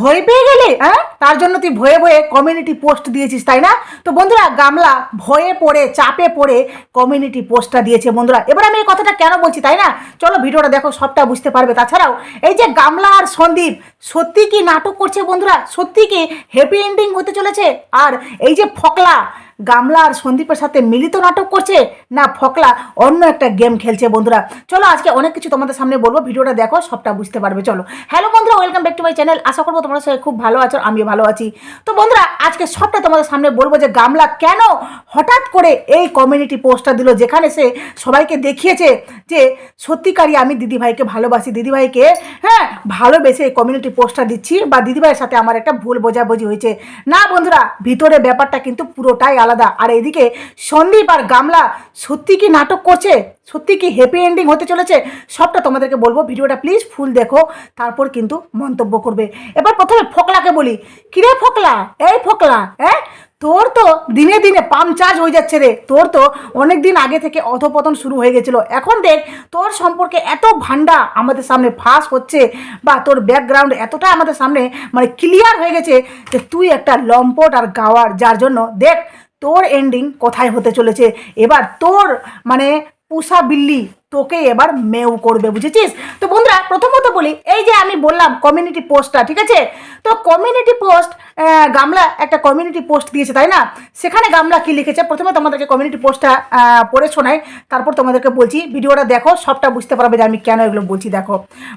ভয় পেয়ে গেলি হ্যাঁ? তার জন্য তুই ভয়ে ভয়ে কমিউনিটি পোস্ট দিয়েছিস, তাই না? তো বন্ধুরা, গামলা ভয়ে পড়ে, চাপে পড়ে কমিউনিটি পোস্টটা দিয়েছে বন্ধুরা। এবার আমি এই কথাটা কেন বলছি, তাই না? চলো ভিডিওটা দেখো, সবটা বুঝতে পারবে। তাছাড়াও, এই যে গামলা আর সন্দীপ, সত্যি কি নাটক করছে বন্ধুরা? সত্যি কি হ্যাপি এন্ডিং হতে চলেছে? আর এই যে ফকলা গামলা আর সন্দীপের সাথে মিলিত নাটক করছে? না, ফকলা, অন্য একটা গেম খেলছে বন্ধুরা। চলো, আজকে অনেক কিছু তোমাদের সামনে বলব, ভিডিওটা দেখো, সবটা বুঝতে পারবে, চলো। হ্যালো বন্ধুরা welcome back to my channel আশা করব তোমরা সবাই খুব ভালো আছো, আমিও ভালো আছি। তো বন্ধুরা, আজকে সবটা তোমাদের সামনে বলব যে গামলা কেন হঠাৎ করে এই কমিউনিটি পোস্টটা দিল, যেখানে সে সবাইকে দেখিয়েছে যে, সত্যিকারই আমি দিদিভাইকে ভালোবাসি। দিদিভাইকে হ্যাঁ ভালোবেসে এই কমিউনিটি পোস্টটা দিচ্ছি, বা দিদিভাইয়ের সাথে আমার একটা ভুল বোঝাবুঝি হয়েছে। না বন্ধুরা, ভিতরে ব্যাপারটা কিন্তু পুরোটাই আলাদা। আর এদিকে সন্দীপ আর গামলা সত্যি কি নাটক করছে? সত্যি কি হ্যাপি এন্ডিং হতে চলেছে? সবটা তোমাদেরকে বলব। ভিডিওটা প্লিজ ফুল দেখো। তারপর কিন্তু মন্তব্য করবে। এবার প্রথমে ফোকলাকে বলি। কিরে ফোকলা? এই ফোকলা হ্যাঁ? তোর তো দিনে দিনে পাম চার্জ হয়ে যাচ্ছে রে। তোর তো অনেক দিন আগে থেকে অধপতন শুরু হয়ে গেছিল। এখন দেখ, তোর সম্পর্কে এত ভান্ডা আমাদের সামনে ফাঁস হচ্ছে বা তোর ব্যাকগ্রাউন্ড এতটা আমাদের সামনে মানে ক্লিয়ার হয়ে গেছে যে তুই একটা লম্পট আর গাওয়ার, যার জন্য দেখ তোর এন্ডিং কোথায় হতে চলেছে? এবার তোর মানে পুষা বিল্লি তোকে এবার মেউ করবে, বুঝেছিস? তো বন্ধুরা, প্রথমত বলি, এই যে আমি বললাম কমিউনিটি পোস্টটা ঠিক আছে? তো কমিউনিটি পোস্ট গামলা একটা কমিউনিটি পোস্ট দিয়েছে, তাই না? সেখানে গামলা কি লিখেছে? প্রথমে তোমাদেরকে কমিউনিটি পোস্টটা পড়ে শোনাই, তারপর তোমাদেরকে বলছি, ভিডিওটা দেখো, সবটা বুঝতে পারবে যে আমি কেন এগুলো বলছি, দেখো।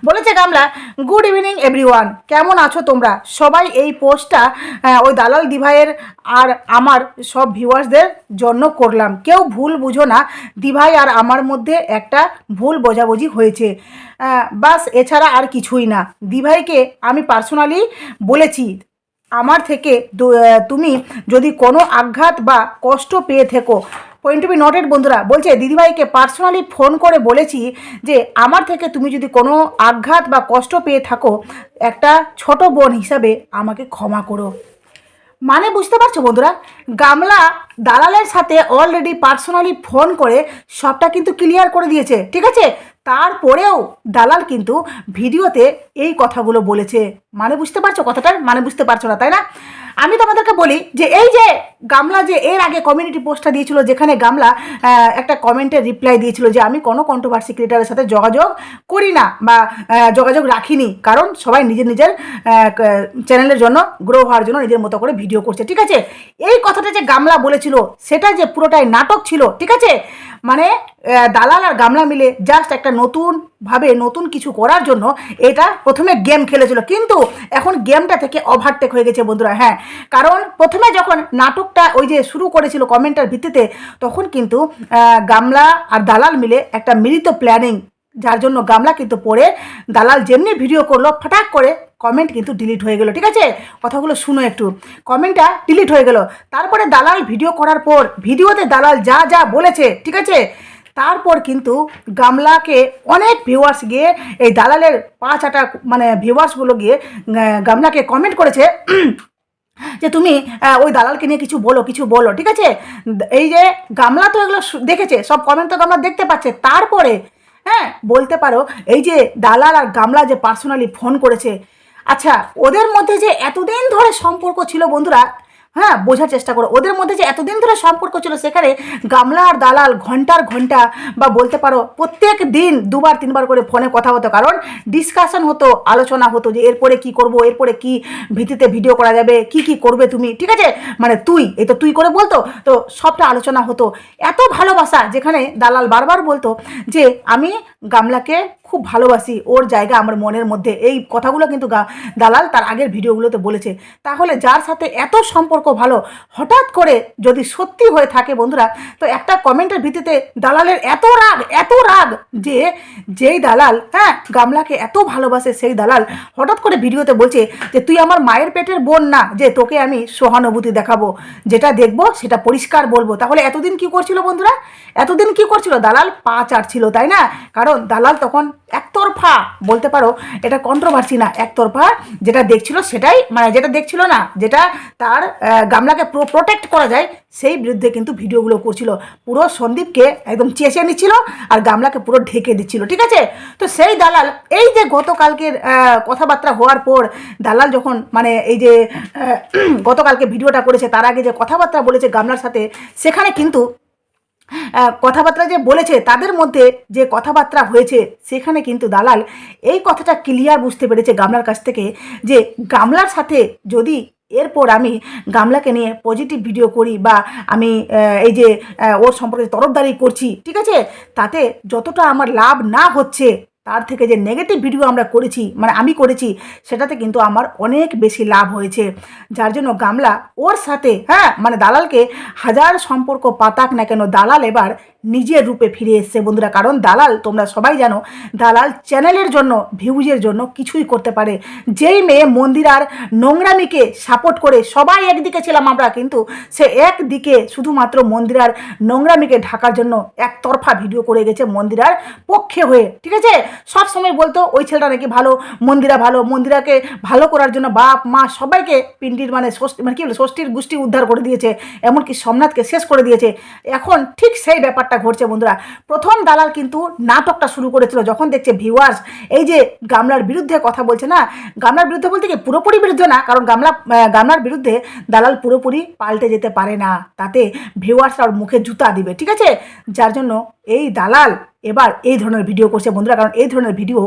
বলেছে গামলা গুড ইভিনিং এভরিওয়ান কেমন আছো তোমরা? সবাই এই পোস্টটা ওই দালাল দিভাইয়ের আর আমার সব ভিউয়ার্সদের জন্য করলাম। কেউ ভুল বুঝো না, দিভাই আর আমার মধ্যে একটা ভুল বোঝাবুঝি হয়েছে। বাস, এছাড়া আর কিছুই না। দিভাইকে আমি পার্সোনালি বলেছি, আমার থেকে তুমি যদি কোনো আঘাত বা কষ্ট পেয়ে থেকো পয়েন্ট টু বি নটেড বন্ধুরা, বলছে, দিদিভাইকে পার্সোনালি ফোন করে বলেছি যে, আমার থেকে তুমি যদি কোনো আঘাত বা কষ্ট পেয়ে থাকো, একটা ছোট বোন হিসাবে আমাকে ক্ষমা করো। মানে বুঝতে পারছ বন্ধুরা? গামলা দালালের সাথে অলরেডি পার্সোনালি ফোন করে, সবটা কিন্তু ক্লিয়ার করে দিয়েছে, ঠিক আছে? তারপরেও দালাল কিন্তু ভিডিওতে এই কথাগুলো বলেছে। মানে বুঝতে পারছ কথাটার? মানে বুঝতে পারছ না, তাই না? আমি তোমাদেরকে বলি যে এই যে গামলা যে এর আগে কমিউনিটি পোস্টটা দিয়েছিল, যেখানে গামলা একটা কমেন্টের রিপ্লাই দিয়েছিল যে আমি কোনো কন্ট্রোভার্সি ক্রিয়েটারের সাথে যোগাযোগ করি না বা যোগাযোগ রাখিনি, কারণ সবাই নিজের নিজের চ্যানেলের জন্য গ্রো হওয়ার জন্য নিজের মতো করে ভিডিও করছে, ঠিক আছে? এই কথাটা যে গামলা বলেছিল, সেটা যে পুরোটাই নাটক ছিল, ঠিক আছে? মানে দালাল আর গামলা মিলে জাস্ট একটা নতুনভাবে নতুন কিছু করার জন্য এটা প্রথমে গেম খেলেছিল। কিন্তু এখন গেমটা থেকে ওভারটেক হয়ে গেছে বন্ধুরা হ্যাঁ। কারণ প্রথমে যখন নাটকটা ওই যে শুরু করেছিল কমেন্টের ভিত্তিতে, তখন কিন্তু গামলা আর দালাল মিলে একটা মিলিত প্ল্যানিং যার জন্য গামলা কিন্তু পড়ে দালাল যেমনি ভিডিও করল, ফটাক করে কমেন্ট কিন্তু ডিলিট হয়ে গেল, ঠিক আছে? কথাগুলো শুনো একটু। কমেন্টটা ডিলিট হয়ে গেল। তারপরে দালাল ভিডিও করার পর, ভিডিওতে দালাল যা যা বলেছে, ঠিক আছে? তারপর কিন্তু গামলাকে অনেক ভিউয়ার্স গিয়ে এই দালালের পাঁচ আটা মানে ভিউয়ার্সগুলো গিয়ে গামলাকে কমেন্ট করেছে, যে তুমি ওই দালালকে নিয়ে কিছু বলো কিছু বলো, ঠিক আছে? এই যে গামলা তো এগুলো দেখেছে, সব কমেন্ট তো গামলা দেখতে পাচ্ছে। তারপরে হ্যাঁ বলতে পারো, এই যে দালাল আর গামলা যে পার্সোনালি ফোন করেছে। আচ্ছা ওদের মধ্যে যে এতদিন ধরে সম্পর্ক ছিল বন্ধুরা হ্যাঁ বোঝার চেষ্টা করো। ওদের মধ্যে যে এতদিন ধরে সম্পর্ক ছিল, সেখানে গামলা আর দালাল ঘণ্টার ঘণ্টা বা বলতে পারো প্রত্যেক দিন দুবার, তিনবার করে ফোনে কথা হতো। কারণ ডিসকাশন হতো, আলোচনা হতো যে এরপরে কি করব, এরপরে কি ভিত্তিতে ভিডিও করা যাবে, কি কি করবে তুমি, ঠিক আছে? মানে তুই এই তো তুই করে বলতো। তো সবটা আলোচনা হতো। এত ভালোবাসা যেখানে দালাল বারবার বলতো যে, আমি গামলাকে খুব ভালোবাসি ওর জায়গা আমার মনের মধ্যে। এই কথাগুলো কিন্তু দালাল তার আগের ভিডিওগুলোতে বলেছে। তাহলে যার সাথে এত সম্পর্ক ভালো, হঠাৎ করে যদি সত্যি হয়ে থাকে বন্ধুরা, তো একটা কমেন্টের ভিত্তিতে দালালের এত রাগ এত রাগ যে যেই দালাল হ্যাঁ গামলাকে এত ভালোবাসে সেই দালাল হঠাৎ করে ভিডিওতে বলছে যে, তুই আমার মায়ের পেটের বোন না, যে তোকে আমি সহানুভূতি দেখাবো, যেটা দেখব সেটা পরিষ্কার বলব। তাহলে এতদিন কি করছিল বন্ধুরা? এতদিন কি করছিল? দালাল পা চাটছিল, তাই না? কারণ দালাল তখন একতরফা, বলতে পারো, এটা কন্ট্রোভার্সি না, একতরফা যেটা দেখছিল সেটাই মানে যেটা দেখছিল না, যেটা তার গামলাকে পুরো প্রোটেক্ট করা যায়, সেই বিরুদ্ধে কিন্তু ভিডিওগুলো করছিল। পুরো সন্দীপকে একদম চেঁচিয়ে নিচ্ছিল আর গামলাকে পুরো ঢেকে দিচ্ছিল, ঠিক আছে? তো সেই দালাল, এই যে গতকালকের কথাবার্তা হওয়ার পর, দালাল যখন মানে এই যে গতকালকে ভিডিওটা করেছে, তার আগে যে কথাবার্তা বলেছে গামলার সাথে, সেখানে কিন্তু কথাবার্তা যে বলেছে, তাদের মধ্যে যে কথাবার্তা হয়েছে, সেখানে কিন্তু দালাল এই কথাটা ক্লিয়ার বুঝতে পেরেছে গামলার কাছ থেকে যে গামলার সাথে যদি এরপর আমি গামলাকে নিয়ে পজিটিভ ভিডিও করি বা আমি এই যে ওর সম্পর্কে তরফদারি করছি, ঠিক আছে? তাতে যতটা আমার লাভ না হচ্ছে তার থেকে যে নেগেটিভ ভিডিও আমরা করেছি মানে আমি করেছি, সেটাতে কিন্তু আমার অনেক বেশি লাভ হয়েছে। যার জন্য গামলা ওর সাথে হ্যাঁ মানে দালালকে হাজার সম্পর্ক পাতাক না কেন, দালাল এবার নিজের রূপে ফিরে এসছে বন্ধুরা। কারণ দালাল, তোমরা সবাই জানো, দালাল চ্যানেলের জন্য, ভিউজের জন্য কিছুই করতে পারে। যেই মেয়ে মন্দিরার নোংরামিকে সাপোর্ট করে সবাই একদিকে ছিলাম আমরা, কিন্তু সে একদিকে শুধুমাত্র মন্দিরার নোংরামিকে ঢাকার জন্য একতরফা ভিডিও করে গেছে মন্দিরার পক্ষে হয়ে। ঠিক আছে? সব সময় বলতো, ওই ছেলেটা নাকি ভালো, মন্দিরা ভালো, মন্দিরাকে ভালো করার জন্য বাপ, মা সবাইকে পিন্ডির মানে ষষ্ঠী মানে কি বলে, ষষ্ঠীর গোষ্ঠী উদ্ধার করে দিয়েছে, এমনকি সোমনাথকে শেষ করে দিয়েছে। এখন ঠিক সেই ব্যাপারটা ঘটছে বন্ধুরা। প্রথম দালাল কিন্তু নাটকটা শুরু করেছিল যখন দেখছে ভিউয়ার্স এই যে গামলার বিরুদ্ধে কথা বলছে না, গামলার বিরুদ্ধে বলতে কি পুরোপুরি বিরুদ্ধে না, কারণ গামলা গামলার বিরুদ্ধে দালাল পুরোপুরি পাল্টে যেতে পারে না। তাতে ভিউয়ার্সরা ওর মুখে জুতা দিবে, ঠিক আছে? যার জন্য এই দালাল এবার এই ধরনের ভিডিও করছে বন্ধুরা। কারণ এই ধরনের ভিডিও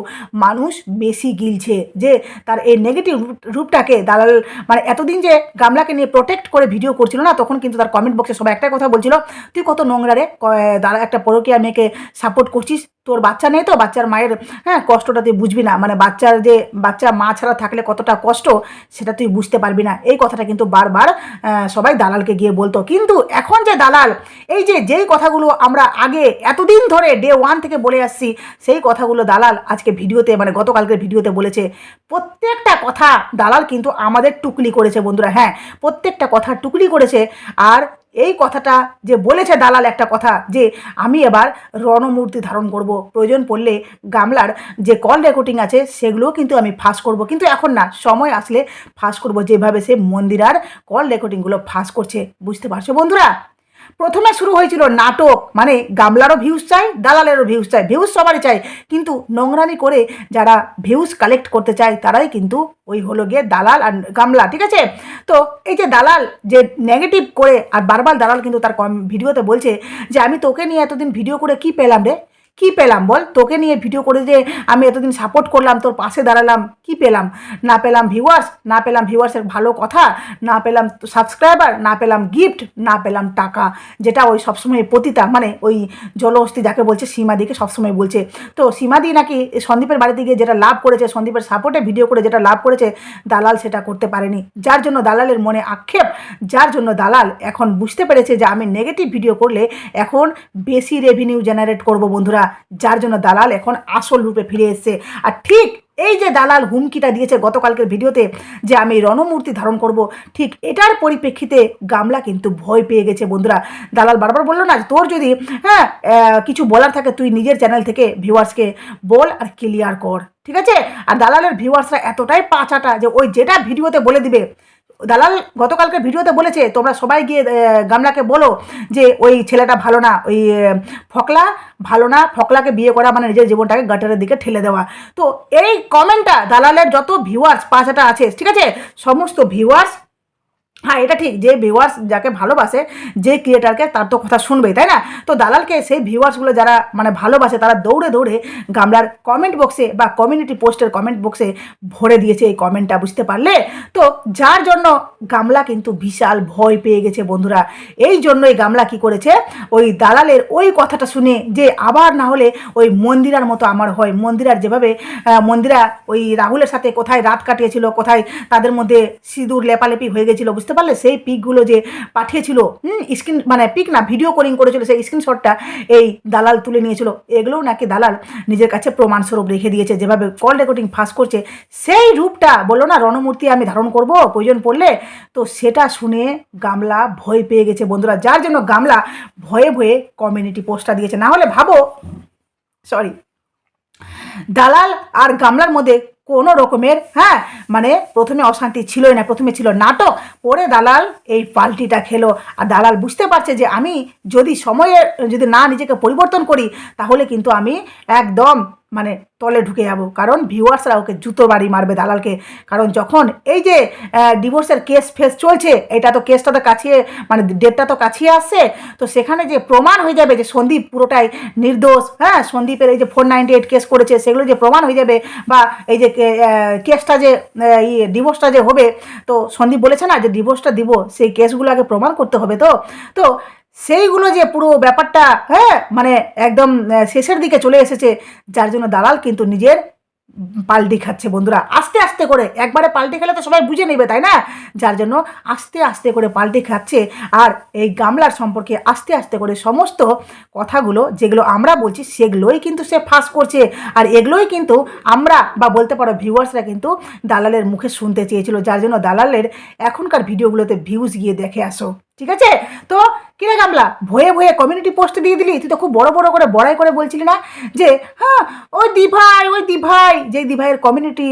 মানুষ বেশি গিলছে যে তার এই নেগেটিভ রূপটাকে দালাল মানে এতদিন যে গামলাকে নিয়ে প্রোটেক্ট করে ভিডিও করছিল না, তখন কিন্তু তার কমেন্ট বক্সে সবাই একটা কথা বলছিল, তুই কত নোংরা রে দাদা একটা পরকীয়া মেয়েকে সাপোর্ট করছিস তোর বাচ্চা নেই তো, বাচ্চার মায়ের হ্যাঁ কষ্টটা তুই বুঝবি না। মানে বাচ্চার যে, বাচ্চা মা ছাড়া থাকলে কতটা কষ্ট, সেটা তুই বুঝতে পারবি না। এই কথাটা কিন্তু বারবার সবাই দালালকে গিয়ে বলতো। কিন্তু এখন যে দালাল, এই যে, যেই কথাগুলো আমরা আগে এতদিন ধরে ডে ওয়ান থেকে বলে আসছি, সেই কথাগুলো দালাল আজকে ভিডিওতে মানে গতকালকের ভিডিওতে বলেছে। প্রত্যেকটা কথা দালাল কিন্তু আমাদের টুকলি করেছে বন্ধুরা হ্যাঁ প্রত্যেকটা কথা টুকলি করেছে। আর এই কথাটা যে বলেছে দালাল একটা কথা যে আমি এবার রণমূর্তি ধারণ করব, প্রয়োজন পড়লে গামলার যে কল রেকর্ডিং আছে সেগুলোও কিন্তু আমি ফাঁস করব। কিন্তু এখন না, সময় আসলে ফাঁস করব যেভাবে সে মন্দিরার কল রেকর্ডিংগুলো ফাঁস করছে, বুঝতে পারছ বন্ধুরা? প্রথমে শুরু হয়েছিল নাটক মানে গামলারও ভিউজ চাই, দালালেরও ভিউজ চাই ভিউজ সবারই চাই। কিন্তু নোংরামি করে যারা ভিউজ কালেক্ট করতে চায়, তারাই কিন্তু ওই হলো গিয়ে দালাল আর গামলা, ঠিক আছে? তো এই যে দালাল যে নেগেটিভ করে, আর বারবার দালাল কিন্তু তার কম- ভিডিওতে বলছে যে, আমি তোকে নিয়ে এতদিন ভিডিও করে কি পেলাম রে? কি পেলাম বল? তোকে নিয়ে ভিডিও করে যে আমি এতদিন সাপোর্ট করলাম, তোর পাশে দাঁড়ালাম, কি পেলাম? না পেলাম ভিউয়ার্স না পেলাম ভিউয়ার্সের ভালো কথা, না পেলাম সাবস্ক্রাইবার না পেলাম গিফট না পেলাম টাকা, যেটা ওই সবসময় পতিতা মানে ওই জলহস্তি যাকে বলছে, সীমাদিকে সবসময় বলছে। তো সীমাদি নাকি সন্দীপের বাড়িতে গিয়ে যেটা লাভ করেছে, সন্দীপের সাপোর্টে ভিডিও করে যেটা লাভ করেছে, দালাল সেটা করতে পারেনি। যার জন্য দালালের মনে আক্ষেপ, যার জন্য দালাল এখন বুঝতে পেরেছে যে আমি নেগেটিভ ভিডিও করলে এখন বেশি রেভিনিউ জেনারেট করব বন্ধুরা। যার জন্য দালাল এখন আসল রূপে ফিরে এসেছে। আর ঠিক এই যে দালাল হুমকিটা দিয়েছে গতকালকের ভিডিওতে যে আমি রণমূর্তি ধারণ করব, ঠিক এটার পরিপ্রেক্ষিতে গামলা কিন্তু ভয় পেয়ে গেছে বন্ধুরা। দালাল বারবার বলল না, তোর যদি হ্যাঁ কিছু বলার থাকে তুই নিজের চ্যানেল থেকে ভিউয়ার্সকে বল আর ক্লিয়ার কর। ঠিক আছে? আর দালালের ভিউয়ার্সরা এতটাই পাঁচাটা যে ওই যেটা ভিডিওতে বলে দিবে দালাল গতকালকে ভিডিওতে বলেছে, তোমরা সবাই গিয়ে গামলাকে বলো যে ওই ছেলেটা ভালো না, ওই ফকলা ভালো না, ফকলাকে বিয়ে করা মানে নিজের জীবনটাকে গাটারের দিকে ঠেলে দেওয়া। তো এই কমেন্টটা দালালের যত ভিউয়ার্স পাঁচটা আছে, ঠিক আছে? সমস্ত ভিউয়ার্স হ্যাঁ এটা ঠিক, যে ভিউয়ার্স যাকে ভালোবাসে, যে ক্রিয়েটারকে তার তো কথা শুনবেই, তাই না? তো দালালকে সেই ভিউয়ার্সগুলো যারা মানে ভালোবাসে, তারা দৌড়ে দৌড়ে গামলার কমেন্ট বক্সে বা কমিউনিটি পোস্টের কমেন্ট বক্সে ভরে দিয়েছে এই কমেন্টটা বুঝতে পারলে? তো যার জন্য গামলা কিন্তু বিশাল ভয় পেয়ে গেছে বন্ধুরা। এই জন্যই গামলা কি করেছে? ওই দালালের ওই কথাটা শুনে যে আবার না হলে ওই মন্দিরার মতো আমার হয়। মন্দিরার যেভাবে মন্দিরা ওই রাহুলের সাথে কোথায় রাত কাটিয়েছিল, কোথায় তাদের মধ্যে সিঁদুর লেপালেপি হয়ে গেছিল, বুঝতে পারলে সেই পিকগুলো যে পাঠিয়েছিল, হুম, স্ক্রিন মানে পিক না ভিডিও কলিং করেছিল, সেই স্ক্রিনশটটা এই দালাল তুলে নিয়েছিল। এগুলোও নাকি দালাল নিজের কাছে প্রমাণস্বরূপ রেখে দিয়েছে, যেভাবে কল রেকর্ডিং ফাঁস করছে। সেই রূপটা বলল, না, রণমূর্তি আমি ধারণ করব, প্রয়োজন পড়লে। তো সেটা শুনে গামলা ভয় পেয়ে গেছে বন্ধুরা। যার জন্য গামলা ভয়ে ভয়ে কমিউনিটি পোস্টটা দিয়েছে। না হলে ভাবো সরি দালাল আর গামলার মধ্যে কোনো রকমের হ্যাঁ মানে প্রথমে অশান্তি ছিলই না, প্রথমে ছিল নাটক, পরে দালাল এই পাল্টিটা খেলো। আর দালাল বুঝতে পারছে যে আমি যদি সময়ে যদি না নিজেকে পরিবর্তন করি, তাহলে কিন্তু আমি একদম মানে তলে ঢুকে যাব। কারণ ভিউয়ার্সরা ওকে জুতো বাড়ি মারবে দালালকে। কারণ যখন এই যে ডিভোর্সের কেস ফেস চলছে, এটা তো কেসটা তো কাছিয়ে মানে ডেটটা তো কাছিয়ে আসছে, তো সেখানে যে প্রমাণ হয়ে যাবে যে সন্দীপ পুরোটাই নির্দোষ হ্যাঁ সন্দীপের এই যে ফোর নাইনটি এইট কেস করেছে, সেগুলো যে প্রমাণ হয়ে যাবে, বা এই যে কেসটা যে ইয়ে ডিভোর্সটা যে হবে, তো সন্দীপ বলেছে না যে ডিভোর্সটা দিব, সেই কেসগুলো আগে প্রমাণ করতে হবে তো। তো সেইগুলো যে পুরো ব্যাপারটা হ্যাঁ মানে একদম শেষের দিকে চলে এসেছে, যার জন্য দালাল কিন্তু নিজের পাল্টি খাচ্ছে বন্ধুরা। আস্তে আস্তে করে, একবারে পাল্টি খেলে তো সবাই বুঝে নেবে, তাই না? যার জন্য আস্তে আস্তে করে পাল্টি খাচ্ছে। আর এই গামলার সম্পর্কে আস্তে আস্তে করে সমস্ত কথাগুলো, যেগুলো আমরা বলছি, সেগুলোই কিন্তু সে ফাঁস করছে। আর এগুলোই কিন্তু আমরা বা বলতে পারো ভিউয়ার্সরা কিন্তু দালালের মুখে শুনতে চেয়েছিল, যার জন্য দালালের এখনকার ভিডিওগুলোতে ভিউজ গিয়ে দেখে আসো। ঠিক আছে? তো কিরে গামলা, ভয়ে ভয়ে কমিউনিটি পোস্ট দিয়ে দিলি? তুই তো খুব বড় বড় করে বড়াই করে বলছিলি না যে হ্যাঁ ওই দিভাই ওই দিভাই। যে দিভাইয়ের কমিউনিটি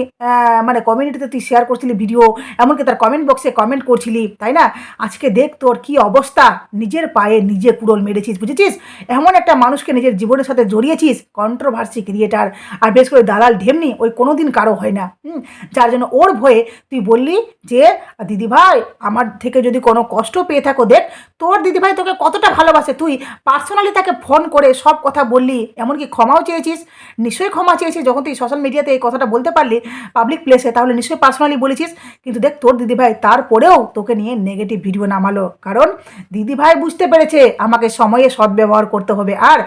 মানে কমিউনিটিতে তুই শেয়ার করছিলি ভিডিও এমনকি তার কমেন্ট বক্সে কমেন্ট করছিলি, তাই না? আজকে দেখ তোর কি অবস্থা। নিজের পায়ে নিজে কুড়োল মেরেছিস, বুঝেছিস? এমন একটা মানুষকে নিজের জীবনের সাথে জড়িয়েছিস কন্ট্রোভার্সি ক্রিয়েটার আর বেশ করে দালাল ঢেমনি, ওই কোনোদিন কারও হয় না। হুম, যার জন্য ওর ভয়ে তুই বললি যে দিদি ভাই আমার থেকে যদি কোনো কষ্ট পেয়ে থাকো, দেখ, তোর দিদি ভাই তোকে কতটা ভালোবাসে? তুই পার্সোনালি তাকে ফোন করে সব কথা বললি এমনকি ক্ষমাও চেয়েছিস। নিশ্চয়ই ক্ষমা চেয়েছিস যখন তুই সোশ্যাল মিডিয়াতে এই কথাটা বলতে পারলি পাবলিক প্লেসে তাহলে নিশ্চয়ই পার্সোনালি বলেছিস। কিন্তু দেখ তোর দিদিভাই তারপরেও তোকে নিয়ে নেগেটিভ ভিডিও নামালো। কারণ দিদিভাই বুঝতে পেরেছে আমাকে সময়ে সদ্ব্যবহার করতে হবে। আর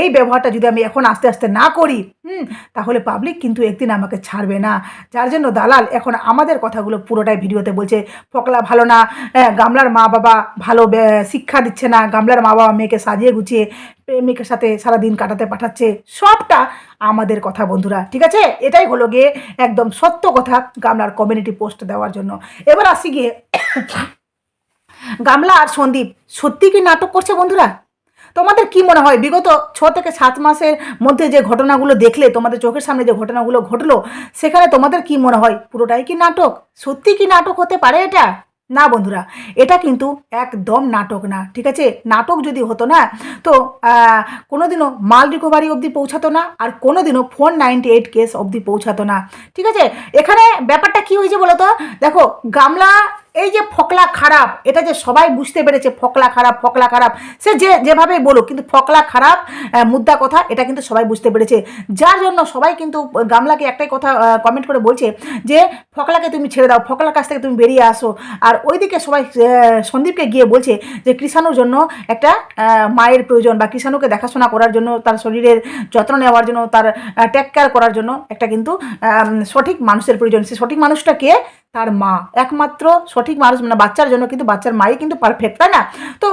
এই ব্যবহারটা যদি আমি এখন আস্তে আস্তে না করি হুম তাহলে পাবলিক কিন্তু একদিন আমাকে ছাড়বে না। যার জন্য দালাল এখন আমাদের কথাগুলো পুরোটাই ভিডিওতে বলছে ফকলা ভালো না আহ, গামলার মা বাবা ভালো শিক্ষা দিচ্ছে না, গামলার মা বাবা মেয়েকে সাজিয়ে গুছিয়ে প্রেমিকের সাথে সারা দিন কাটাতে পাঠাচ্ছে, সবটা আমাদের কথা বন্ধুরা, ঠিক আছে? এটাই হলো গিয়ে একদম সত্য কথা গামলার কমিউনিটি পোস্ট দেওয়ার জন্য। এবার আসি গিয়ে গামলা আর সন্দীপ, সত্যি কি নাটক করছে বন্ধুরা? তোমাদের কি মনে হয়? বিগত ছ থেকে সাত মাসের মধ্যে যে ঘটনাগুলো দেখলে, তোমাদের চোখের সামনে যে ঘটনাগুলো ঘটলো, সেখানে তোমাদের কি মনে হয়? পুরোটাই কি নাটক? সত্যি কি নাটক হতে পারে এটা? না বন্ধুরা, এটা কিন্তু একদম নাটক না, ঠিক আছে? নাটক যদি হতো না, তো কোনোদিনও মাল রিকভারি অবধি পৌঁছাতো না আর কোনোদিনও ফোর নাইনটি এইট কেস অবধি পৌঁছাতো না, ঠিক আছে? এখানে ব্যাপারটা কি হয়েছে বলো তো দেখো, গামলা এই যে ফকলা খারাপ, এটা যে সবাই বুঝতে পেরেছে ফকলা খারাপ ফকলা খারাপ, সে যে যেভাবে বলুক, কিন্তু ফকলা খারাপ মুদ্রা কথা, এটা কিন্তু সবাই বুঝতে পেরেছে। যার জন্য সবাই কিন্তু গামলাকে একটাই কথা কমেন্ট করে বলছে যে, ফকলাকে তুমি ছেড়ে দাও, ফকলার কাছ থেকে তুমি বেরিয়ে আসো। আর ওইদিকে সবাই সন্দীপকে গিয়ে বলছে যে, কৃষাণুর জন্য একটা মায়ের প্রয়োজন বা কৃষাণুকে দেখাশোনা করার জন্য, তার শরীরের যত্ন নেওয়ার জন্য, তার টেক কেয়ার করার জন্য একটা কিন্তু সঠিক মানুষের প্রয়োজন। সে সঠিক মানুষটা কে তার মা। একমাত্র সঠিক মানুষ মানে বাচ্চার জন্য কিন্তু বাচ্চার মাই কিন্তু পারফেক্ট তাই না? তো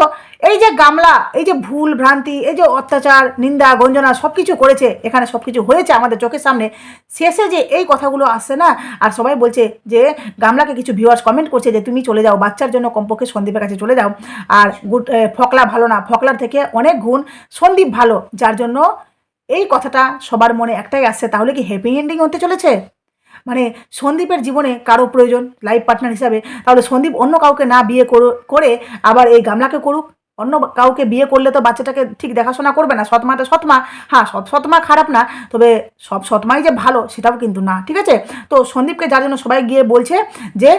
এই যে গামলা, এই যে ভুল ভ্রান্তি, এই যে অত্যাচার, নিন্দা, গঞ্জনা সব কিছু করেছে, এখানে সব কিছু হয়েছে আমাদের চোখের সামনে, শেষে যে এই কথাগুলো আসছে না, আর সবাই বলছে যে গামলাকে কিছু ভিউয়ার্স কমেন্ট করছে যে তুমি চলে যাও, বাচ্চার জন্য কমপক্ষে সন্দীপের কাছে চলে যাও। আর ফকলা ভালো না, ফকলার থেকে অনেক গুণ সন্দীপ ভালো, যার জন্য এই কথাটা সবার মনে একটাই আসছে, তাহলে কি হ্যাপি এন্ডিং হতে চলেছে? মানে সন্দীপের জীবনে কারও প্রয়োজন লাইফ পার্টনার হিসাবে। তাহলে সন্দীপ অন্য কাউকে না বিয়ে করো- আবার এই গামলাকে করুক অন্য কাউকে বিয়ে করলে তো বাচ্চাটাকে ঠিক দেখাশোনা করবে না। সৎমাটা সৎমা। হ্যাঁ সৎ সৎমা খারাপ না, তবে সব সৎমাই যে ভালো, সেটাও কিন্তু না, ঠিক আছে? তো সন্দীপকে যার জন্য সবাই গিয়ে বলছে যে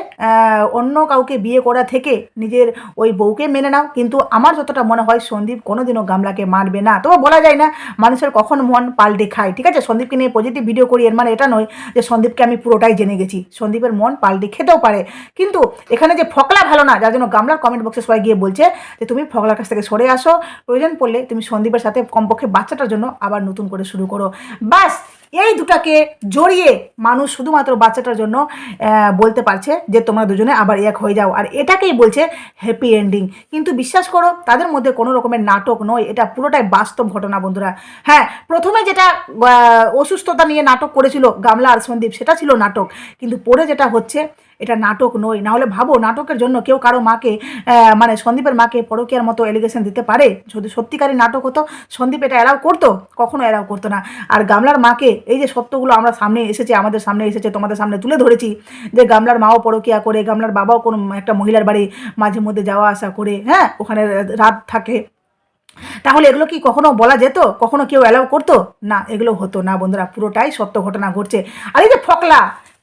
অন্য কাউকে বিয়ে করা থেকে নিজের ওই বউকে মেনে নাও। কিন্তু আমার যতটা মনে হয়, সন্দীপ কোনোদিনও গামলাকে মারবে না। তবে বলা যায় না, মানুষের কখন মন পাল্টে খায়, ঠিক আছে? সন্দীপকে নিয়ে পজিটিভ ভিডিও করি, এর মানে এটা নয় যে সন্দীপকে আমি পুরোটাই জেনে গেছি। সন্দীপের মন পাল্টে খেতেও পারে। কিন্তু এখানে যে ফকলা ভালো না, যার জন্য গামলার কমেন্ট বক্সে সবাই গিয়ে বলছে যে, তুমি ফকলার কাছ থেকে সরে আসো। প্রয়োজন পড়লে তুমি সন্দীপের সাথে কমপক্ষে বাচ্চাটার জন্য আবার নতুন করে শুরু করো। বাস এই দুটাকে জড়িয়ে মানুষ শুধুমাত্র বাচ্চাটার জন্য বলতে পারছে যে তোমরা দুজনে আবার এক হয়ে যাও। আর এটাকেই বলছে হ্যাপি এন্ডিং কিন্তু বিশ্বাস করো, তাদের মধ্যে কোনো রকমের নাটক নয়। এটা পুরোটাই বাস্তব ঘটনা, বন্ধুরা। হ্যাঁ প্রথমে যেটা অসুস্থতা নিয়ে নাটক করেছিল গামলা আর সন্দীপ, সেটা ছিল নাটক। কিন্তু পরে যেটা হচ্ছে এটা নাটক নয়। নাহলে ভাবো, নাটকের জন্য কেউ কারও মাকে মানে সন্দীপের মাকে পরকীয়ার মতো এলিগেশন দিতে পারে। যদি সত্যিকারই নাটক হতো, সন্দীপ এটা অ্যালাউ করতো? কখনো অ্যালাউ করতো না। আর গামলার মাকে, এই যে সত্যগুলো আমরা সামনে এসেছে, আমাদের সামনে এসেছে, তোমাদের সামনে তুলে ধরেছি, যে গামলার মাও পরকিয়া করে, গামলার বাবাও কোনো একটা মহিলার বাড়ি মাঝে মধ্যে যাওয়া আসা করে হ্যাঁ ওখানে রাত থাকে। তাহলে এগুলো কি কখনো বলা যেত? কখনো কেউ অ্যালাউ করতো? না, এগুলো হতো না বন্ধুরা, পুরোটাই সত্য ঘটনা ঘটছে। আর এই যে ফকলা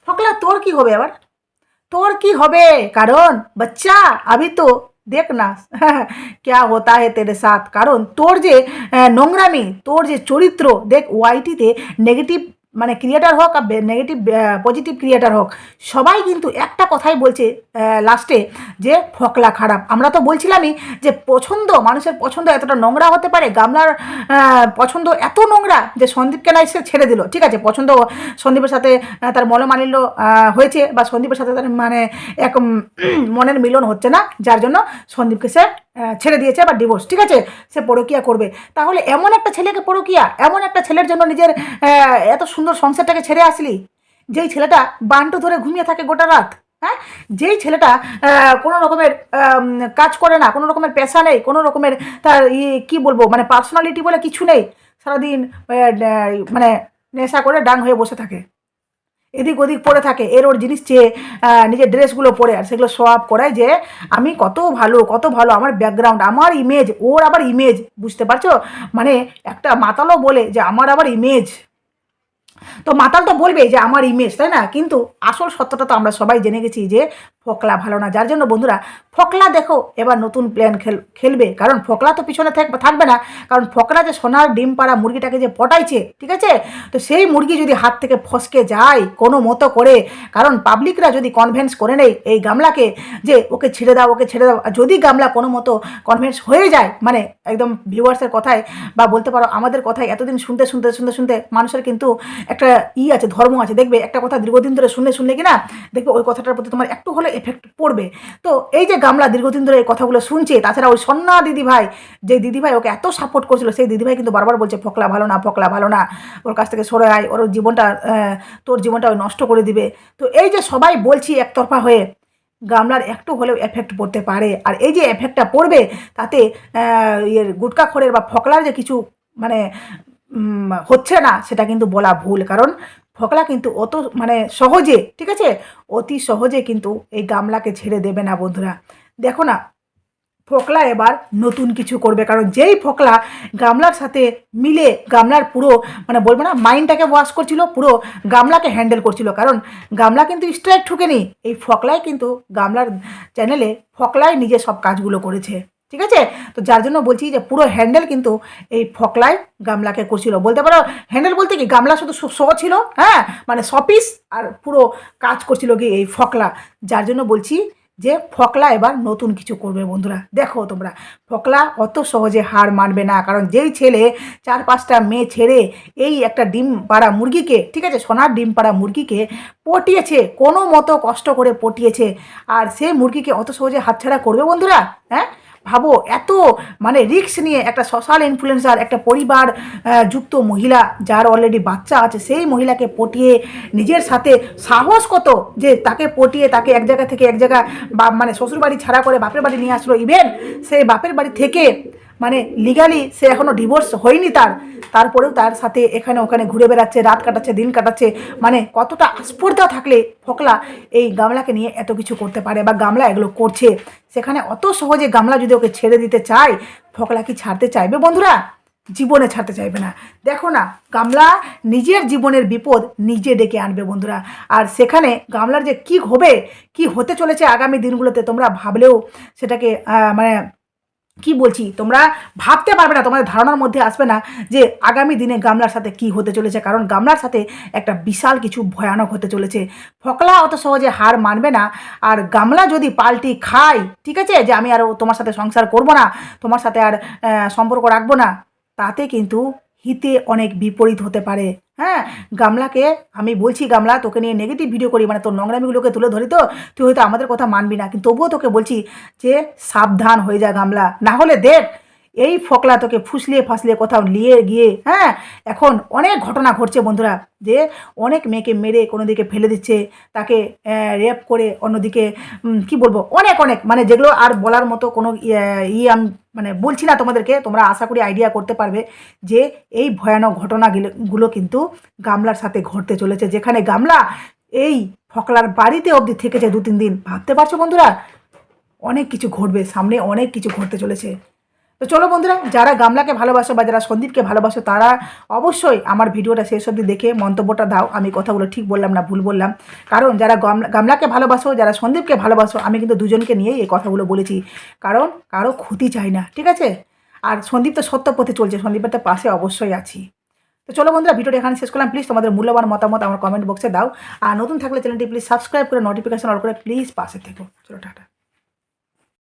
ফকলা তোর কি হবে আবার? তোর কি হবে কারণ বাচ্চা আমি তো দেখ না ক্যা হতা হে তেরে সাথ কারণ তোর যে আহ, নোংরামি তোর যে চরিত্র দেখ ওয়াইটিতে নেগেটিভ মানে ক্রিয়েটার হোক আর নেগেটিভ পজিটিভ ক্রিয়েটার হোক, সবাই কিন্তু একটা কথাই বলছে লাস্টে যে ফকলা খারাপ। আমরা তো বলছিলামই যে পছন্দ, মানুষের পছন্দ এতটা নোংরা হতে পারে, গামলার পছন্দ এত নোংরা যে সন্দীপকে নাই এসে ছেড়ে দিল। ঠিক আছে, পছন্দ সন্দীপের সাথে তার মলমালিন্য হয়েছে বা সন্দীপের সাথে তার মানে এক মনের মিলন হচ্ছে না, যার জন্য সন্দীপকে সে ছেড়ে দিয়েছে বা ডিভোর্স ঠিক আছে? সে পরকিয়া করবে। তাহলে এমন একটা ছেলেকে পরকিয়া, এমন একটা ছেলের জন্য নিজের এত সুন্দর সংসারটাকে ছেড়ে আসলি, যেই ছেলেটা বান্টু ধরে ঘুমিয়ে থাকে গোটা রাত হ্যাঁ? যেই ছেলেটা কোনো রকমের কাজ করে না, কোনো রকমের পেশা নেই, কোনো রকমের তার ই, কী বলব মানে পার্সোনালিটি বলে কিছু নেই, সারাদিন মানে নেশা করে ডাং হয়ে বসে থাকে। এদিক ওদিক পরে থাকে। এর ওর জিনিস চেয়ে নিজের ড্রেসগুলো পরে আর সেগুলো শো আপ করায় যে, আমি কত ভালো কত ভালো আমার ব্যাকগ্রাউন্ড আমার ইমেজ ওর আবার ইমেজ বুঝতে পারছ? মানে একটা মাতালও বলে যে, আমার আবার ইমেজ তো মাতাল তো বলবে যে, আমার ইমেজ তাই না? কিন্তু আসল সত্যটা তো আমরা সবাই জেনে গেছি যে ফকলা ভালো না। যার জন্য বন্ধুরা, ফকলা দেখো, এবার নতুন প্ল্যান খেল খেলবে। কারণ ফকলা তো পিছনে থাক- থাকবে না। কারণ ফকলা যে সোনার ডিম পাড়া মুরগিটাকে যে পটাইছে, ঠিক আছে? তো সেই মুরগি যদি হাত থেকে ফসকে যায় কোনো মতো করে, কারণ পাবলিকরা যদি কনভেন্স করে নেই এই গামলাকে যে ওকে ছেড়ে দাও, ওকে ছেড়ে দাও যদি গামলা কোনো মতো কনভেন্স হয়ে যায় মানে একদম ভিউয়ার্সের কথায় বা বলতে পারো আমাদের কথায় এতদিন শুনতে শুনতে শুনতে শুনতে মানুষের কিন্তু একটা ই আছে, ধর্ম আছে। দেখবে একটা কথা দীর্ঘদিন ধরে শুনলে শুনলে কি না? দেখবে ওই কথাটার প্রতি তোমার একটু হলে এফেক্ট পড়বে। তো এই যে গামলা দীর্ঘদিন ধরে এই কথাগুলো শুনছে, তাছাড়া ওই সন্না দিদি ভাই যে দিদি ভাই ওকে এত সাপোর্ট করছিল, সেই দিদি ভাই কিন্তু বারবার বলছে, ফকলা ভালো না, ফকলা ভালো না, ওর কাছ থেকে সরে আয়, ওর জীবনটা তোর জীবনটা ওই নষ্ট করে দিবে। তো এই যে সবাই বলছি একতরফা হয়ে, গামলার একটু হলেও এফেক্ট পড়তে পারে। আর এই যে এফেক্টটা পড়বে, তাতে ইয়ের গুটকা খড়ের বা ফকলার যে কিছু মানে হচ্ছে না, সেটা কিন্তু বলা ভুল। কারণ ফকলা কিন্তু অত মানে সহজে, ঠিক আছে? অতি সহজে কিন্তু এই গামলাকে ছেড়ে দেবে না বন্ধুরা। দেখো না, ফকলা এবার নতুন কিছু করবে, কারণ যেই ফকলা গামলার সাথে মিলে গামলার পুরো মানে বলব না, মাইন্ডটাকে ওয়াশ করছিল, পুরো গামলাকে হ্যান্ডেল করছিল, কারণ গামলা কিন্তু স্ট্রাইক ঠুকেনি। এই ফকলাই কিন্তু গামলার চ্যানেলে ফকলাই নিজে সব কাজগুলো করেছে। ঠিক আছে? তো যার জন্য বলছি যে পুরো হ্যান্ডেল কিন্তু এই ফকলায় গামলাকে করছিল। বলতে পারো হ্যান্ডেল বলতে কি, গামলা শুধু শো ছিল হ্যাঁ? মানে সপিস আর পুরো কাজ করছিল কি এই ফকলা। যার জন্য বলছি যে ফকলা এবার নতুন কিছু করবে বন্ধুরা। দেখো তোমরা, ফকলা অত সহজে হার মানবে না, কারণ যেই ছেলে চার পাঁচটা মেয়ে ছেড়ে এই একটা ডিম পাড়া মুরগিকে, ঠিক আছে? সোনার ডিম পাড়া মুরগিকে পটিয়েছে, কোনো মতো কষ্ট করে পটিয়েছে, আর সেই মুরগিকে অত সহজে হাতছাড়া করবে বন্ধুরা? হ্যাঁ? ভাবো, এত মানে রিক্স নিয়ে একটা সোশ্যাল ইনফ্লুয়েন্সার একটা পরিবার যুক্ত মহিলা যার অলরেডি বাচ্চা আছে, সেই মহিলাকে পটিয়ে নিজের সাথে সাহস কত যে তাকে পটিয়ে তাকে এক জায়গা থেকে এক জায়গা বা মানে শ্বশুরবাড়ি ছাড়া করে বাপের বাড়ি নিয়ে আসলো? ইভেন সেই বাপের বাড়ি থেকে মানে লিগালি সে এখনও ডিভোর্স হয়নি তার। তারপরেও তার সাথে এখানে ওখানে ঘুরে বেড়াচ্ছে, রাত কাটাচ্ছে, দিন কাটাচ্ছে। মানে কতটা আস্পর্ধা থাকলে ফকলা এই গামলাকে নিয়ে এত কিছু করতে পারে বা গামলা এগুলো করছে। সেখানে অত সহজে গামলা যদি ওকে ছেড়ে দিতে চায়, ফকলা কি ছাড়তে চাইবে বন্ধুরা? জীবনে ছাড়তে চাইবে না। দেখো না, গামলা নিজের জীবনের বিপদ নিজে ডেকে আনবে বন্ধুরা। আর সেখানে গামলার যে কি হবে কি হতে চলেছে আগামী দিনগুলোতে তোমরা ভাবলেও সেটাকে মানে কি বলছি? তোমরা ভাবতে পারবে না, তোমাদের ধারণার মধ্যে আসবে না যে আগামী দিনে গামলার সাথে কি হতে চলেছে, কারণ গামলার সাথে একটা বিশাল কিছু ভয়ানক হতে চলেছে। ফকলা অত সহজে হার মানবে না, আর গামলা যদি পাল্টি খায়, ঠিক আছে? যে আমি আর তোমার সাথে সংসার করব না, তোমার সাথে আর সম্পর্ক রাখব না, তাতে কিন্তু হিতে অনেক বিপরীত হতে পারে। হ্যাঁ গামলাকে, আমি বলছি গামলা, তোকে নিয়ে নেগেটিভ ভিডিও করি মানে তোর নোংরামিগুলোকে তুলে ধরি তো, তুই হয়তো আমাদের কথা মানবি না। কিন্তু তবুও তোকে বলছি যে, সাবধান হয়ে যা গামলা। না হলে দেখ এই ফকলা তোকে ফুসলিয়ে ফাসলিয়ে কোথাও নিয়ে গিয়ে হ্যাঁ? এখন অনেক ঘটনা ঘটছে বন্ধুরা, যে অনেক মেয়েকে মেরে কোনো দিকে ফেলে দিচ্ছে, তাকে রেপ করে অন্যদিকে কি বলব, অনেক অনেক মানে যেগুলো আর বলার মতো কোনো ই আমি মানে বলছি না তোমাদেরকে, তোমরা আশা করি আইডিয়া করতে পারবে যে এই ভয়ানক ঘটনাগুলো কিন্তু গামলার সাথে ঘটতে চলেছে, যেখানে গামলা এই ফকলার বাড়িতে অবধি থেকেছে দু তিন দিন। ভাবতে পারছ বন্ধুরা? অনেক কিছু ঘটবে, সামনে অনেক কিছু ঘটতে চলেছে। তো চলো বন্ধুরা, যারা গামলাকে ভালোবাসো বা যারা সন্দীপকে ভালোবাসো, তারা অবশ্যই আমার ভিডিওটা শেষ অবধি দেখে মন্তব্যটা দাও। আমি কথাগুলো ঠিক বললাম না, ভুল বললাম। কারণ যারা গামলা গামলাকে ভালোবাসো, যারা সন্দীপকে ভালোবাসো, আমি কিন্তু দুজনকে নিয়েই এই কথাগুলো বলেছি। কারণ কারও ক্ষতি চাই না, ঠিক আছে? আর সন্দীপ তো সত্য পথে চলছে, সন্দীপের তো পাশে অবশ্যই আছি। তো চলো বন্ধুরা, ভিডিওটা এখানে শেষ করলাম। প্লিজ তোমাদের মূল্যবান মতামত আমার কমেন্ট বক্সে দাও। আর নতুন থাকলে চ্যানেলটি প্লিজ সাবস্ক্রাইব করে নোটিফিকেশন অল করে প্লিজ পাশে থেকো। চলো, টাটা।